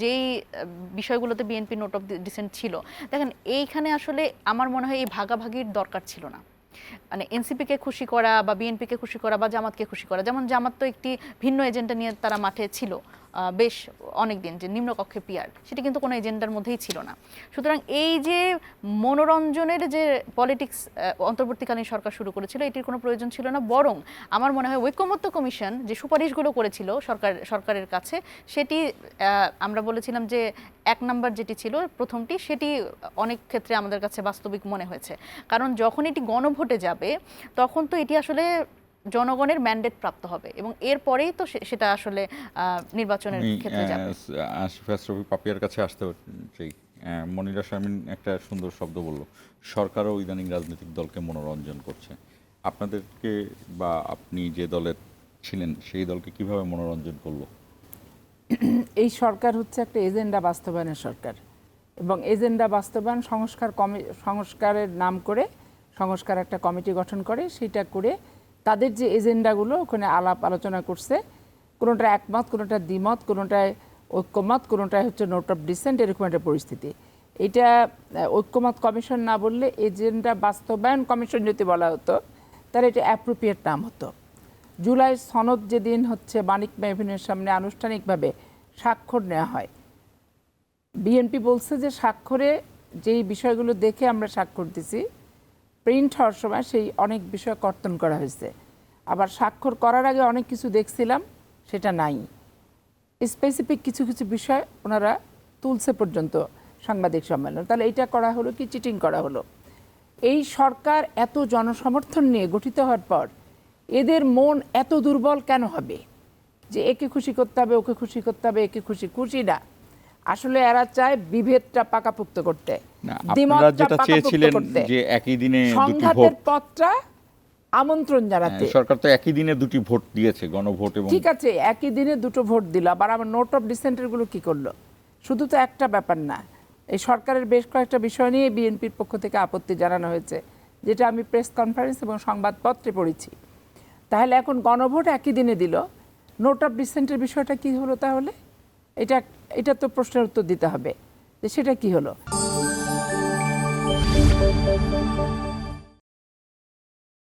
যেই বিষয়গুলোতে BNP note of dissent ছিল, দেখেন এইখানে আসলে আমার মনে হয় এই ভাগাভাগির দরকার ছিল না। মানে এনসিপিকে খুশি করা বা বিএনপিকে খুশি করা বা জামাতকে খুশি করা, যেমন জামাত তো একটি ভিন্ন এজেন্ডা নিয়ে তারা মাঠে ছিল। বেশ অনেক দিন যে নিম্নকক্ষে পিয়ার, সেটা কিন্তু কোনো এজেন্ডার মধ্যেই ছিল না। সুতরাং এই যে মনোরঞ্জনের যে পলিটিক্স অন্তর্বর্তীকালীন সরকার শুরু করেছিল, এটির কোনো প্রয়োজন ছিল না। বরং আমার মনে হয় ঐক্যমত্য কমিশন যে সুপারিশগুলো করেছিল সরকার, সরকারের কাছে, সেটি আমরা বলেছিলাম যে এক নাম্বার যেটি ছিল প্রথমটি, সেটি অনেক ক্ষেত্রে আমাদের কাছে বাস্তবিক মনে হয়েছে। কারণ যখন এটি গণভোটে যাবে, তখন তো এটি আসলে জনগণের ম্যান্ডেট প্রাপ্ত হবে এবং এরপরেই তো সে- সেটা আসলে আহ, নির্বাচনের ক্ষেত্রে যাবে। আশিফ আশরফি পাপিয়ার কাছে আসতে চাই মনিরা শারমিন একটা সুন্দর শব্দ বলল সরকারও ইদানিং রাজনৈতিক দলকে মনোরঞ্জন করছে। আপনাদেরকে বা আপনি যে দলের ছিলেন সেই দলকে কীভাবে মনোরঞ্জন করল? এই সরকার হচ্ছে একটা এজেন্ডা বাস্তবায়নের সরকার এবং এজেন্ডা বাস্তবায়ন সংস্কার কমি সংস্কারের নাম করে সংস্কার একটা কমিটি গঠন করে সেটা করে তাদের যে এজেন্ডাগুলো ওখানে আলাপ আলোচনা করছে কোনোটা একমত কোনোটা দ্বিমত, কোনোটায় ঐক্যমত, কোনোটায় হচ্ছে নোট অফ ডিসেন্ট এরকম একটা পরিস্থিতি। এটা ঐক্যমত কমিশন না বললে এজেন্ডা বাস্তবায়ন কমিশন যদি বলা হতো, তাহলে এটা অ্যাপ্রোপ্রিয়েট নাম হতো। জুলাই সনদ যেদিন হচ্ছে মানিক মেহভিনের সামনে আনুষ্ঠানিকভাবে স্বাক্ষর নেওয়া হয়। বিএনপি বলছে যে স্বাক্ষরে যেই বিষয়গুলো দেখে আমরা স্বাক্ষর দিছি প্রিন্ট হওয়ার সময় সেই অনেক বিষয় কর্তন করা হয়েছে। আবার স্বাক্ষর করার আগে অনেক কিছু দেখছিলাম, সেটা নাই। স্পেসিফিক কিছু কিছু বিষয় ওনারা তুলছে পর্যন্ত সাংবাদিক সম্মেলন। তাহলে এইটা করা হলো কি চিটিং করা হলো? এই সরকার এত জনসমর্থন নিয়ে গঠিত হওয়ার পর এদের মন এত দুর্বল কেন হবে? যে একে খুশি করতে হবে, ওকে খুশি করতে হবে, একে খুশি খুশি না। আসলে এরা চায় বিভেদটা পাকাপুক্ত করতে আপনারা যেটা চেয়েছিলেন। যে একই দিনে দুটি সংঘাতের ভোট। পথটা আমন্ত্রণ জানাতে। হ্যাঁ, সরকার তো একই দিনে দুটি ভোট দিয়েছে গণভোট এবং ঠিক আছে একই দিনে দুটো ভোট দিল আবার আমার নোট অফ ডিসেন্টেরগুলো কি করল? শুধু তো একটা ব্যাপার না এই সরকারের বেশ কয়েকটা বিষয় নিয়ে বিএনপির পক্ষ থেকে আপত্তি জানানো হয়েছে যেটা আমি প্রেস কনফারেন্স এবং সংবাদপত্রে পড়েছি। তাহলে এখন গণভোট একই দিনে দিল নোট অফ ডিসেন্টের বিষয়টা কি হলো তাহলে? এটা এটা তো প্রশ্নের উত্তর দিতে হবে। যে সেটা কি হলো?